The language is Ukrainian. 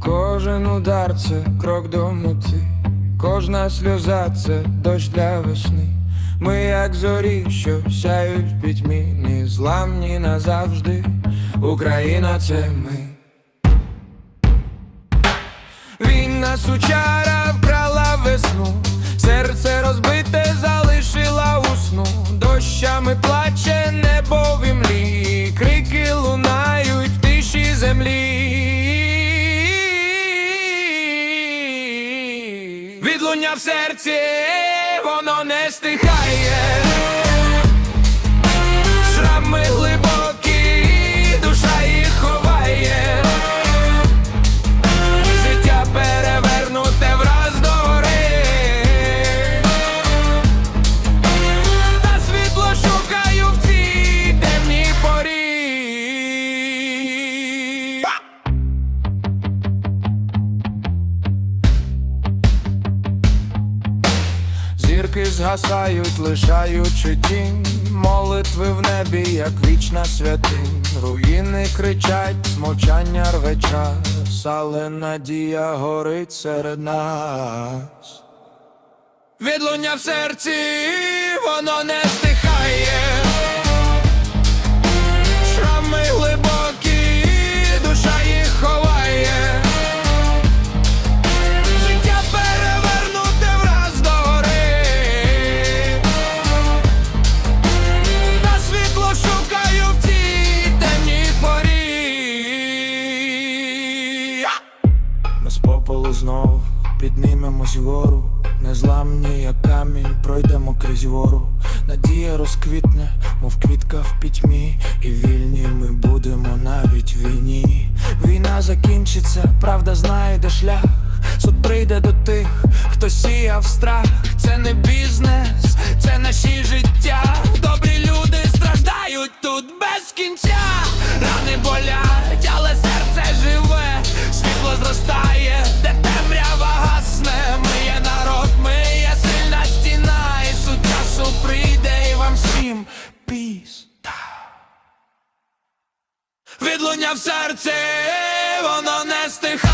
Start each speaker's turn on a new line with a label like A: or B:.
A: Кожен удар це крок до мети, кожна сльоза це дощ для весни. Ми, як зорі, що сяють пітьмі, не зламні назавжди. Україна це ми. Війна сучара вкрала весну, серце розбите залишила у сну, дощами плаче землі. В серці, воно не стихає. Зірки згасають, лишаючи тінь. Молитви в небі, як вічна святинь. Руїни кричать, мовчання рве час Але надія горить серед нас. Відлуння в серці, воно не попелу знов піднімемось вгору. Незламні, як камінь, пройдемо крізь вору Надія розквітне, мов квітка в пітьмі. І вільні ми будемо навіть війні. Війна закінчиться, правда знайде шлях. Суд прийде до тих, хто сіяв страх. Це не бізнес, це наші життя Відлуняв серце, воно не стих.